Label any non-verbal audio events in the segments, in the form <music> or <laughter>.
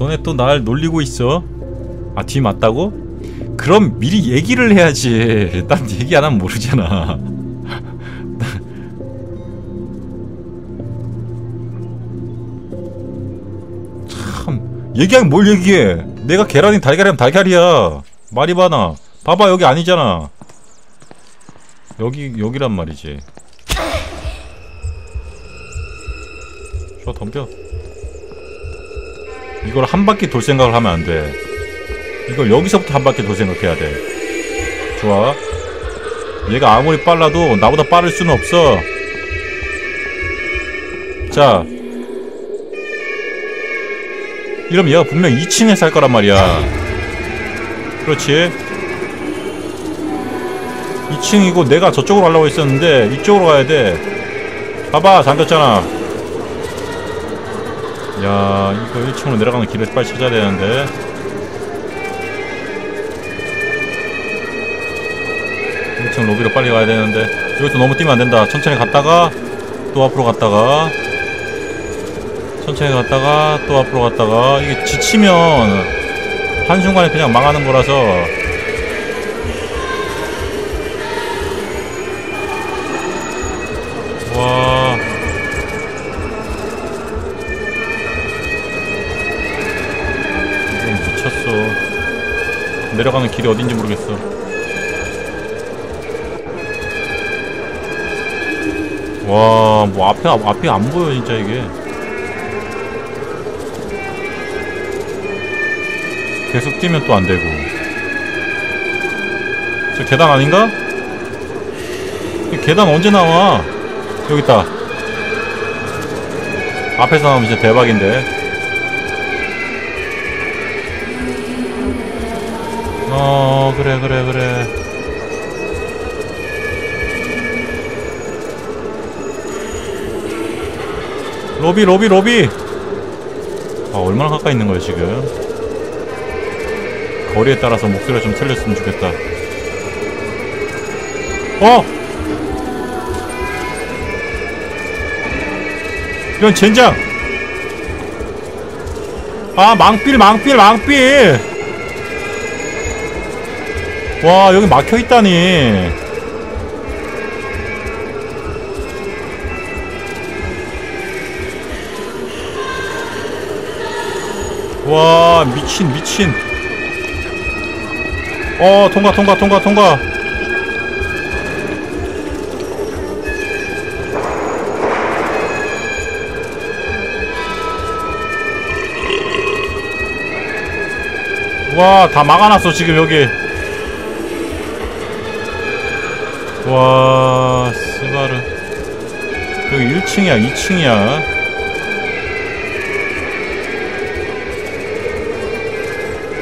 너네 또 날 놀리고 있어? 아, 뒤 맞다고? 그럼 미리 얘기를 해야지. <laughs> 난 얘기 안 하면 모르잖아. <laughs> 참, 얘기하면 뭘 얘기해? 내가 계란이 달걀이면 달걀이야. 말이 많아. 봐봐, 여기 아니잖아. 여기, 여기란 말이지. 저 덤벼. 이걸 한 바퀴 돌 생각을 하면 안 돼. 이걸 여기서부터 한 바퀴 돌 생각해야 돼. 좋아. 얘가 아무리 빨라도 나보다 빠를 수는 없어. 자. 이러면 얘가 분명 2층에 살 거란 말이야. 그렇지. 2층이고 내가 저쪽으로 가려고 했었는데 이쪽으로 가야 돼. 봐봐 잠겼잖아. 야 이거 1층으로 내려가는 길을 빨리 찾아야 되는데. 1층 로비로 빨리 가야 되는데. 여기서 너무 뛰면 안 된다. 천천히 갔다가 또 앞으로 갔다가. 천천히 갔다가 또 앞으로 갔다가. 이게 지치면 한순간에 그냥 망하는 거라서. 와 내려가는 길이 어딘지 모르겠어. 와 뭐 앞에 앞이 안 보여 진짜 이게. 계속 뛰면 또 안 되고. 저 계단 아닌가? 계단 언제 나와? 여기 있다. 앞에서 나오면 진짜 대박인데 그래 그래 그래. 로비 로비 로비. 아 얼마나 가까이 있는 거야 지금? 거리에 따라서 목소리가 좀 틀렸으면 좋겠다. 어! 이런 젠장. 아 망필 망필 망필 와 여기 막혀있다니. 와 미친 미친. 어 통과 통과 통과 통과. 와 다 막아놨어 지금 여기 와 스바르. 여기 1층이야 2층이야.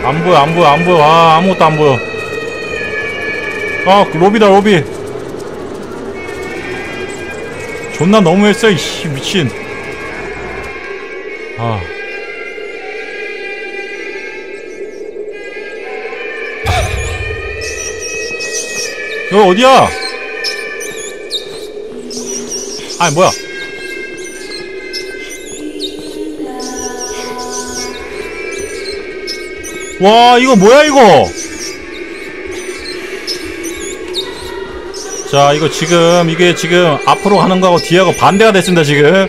안 보여 안 보여 안 보여. 아 아무것도 안 보여. 아 로비다 로비. 존나 너무했어 이씨 미친. 아. <laughs> 여기 어디야? 아니 뭐야? 와 이거 뭐야 이거? 자 이거 지금 이게 지금 앞으로 가는 거하고 뒤하고 반대가 됐습니다 지금.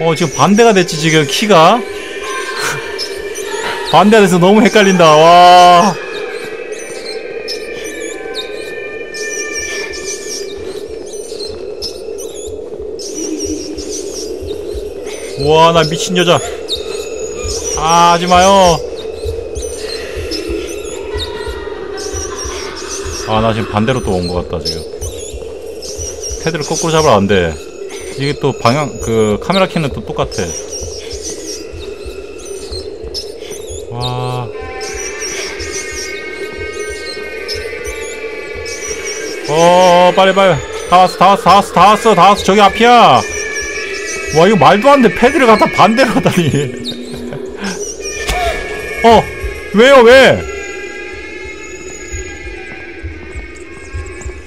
어 지금 반대가 됐지 지금 키가? <laughs> 반대가 돼서 너무 헷갈린다. 와 우와 나 미친 여자. 아 하지마요. 아 나 지금 반대로 또 온 것 같다 지금. 패드를 거꾸로 잡으면 안돼. 이게 또 방향 그 카메라 켜는 또 똑같아. 와. 어, 빨리 빨리. 다 왔어 다 왔어 다 왔어 다 왔어 다 왔어. 저기 앞이야 와 이거 말도 안 돼 패드를 갖다 반대로 하다니 어 왜요 왜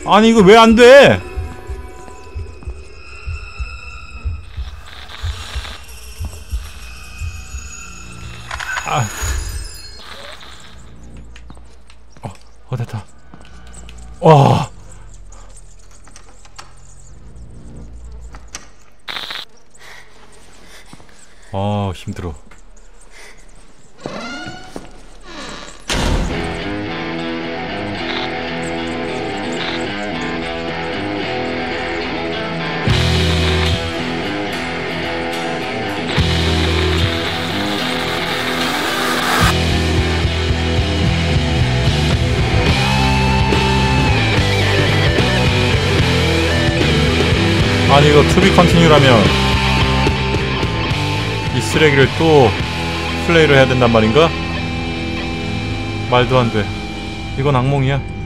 아니 이거 왜 안 돼? 아. 어, 어 됐다. 와. 아 힘들어. 아니 이거 투비 컨티뉴라면 이 쓰레기를 또 플레이를 해야 된단 말인가? 말도 안 돼. 이건 악몽이야.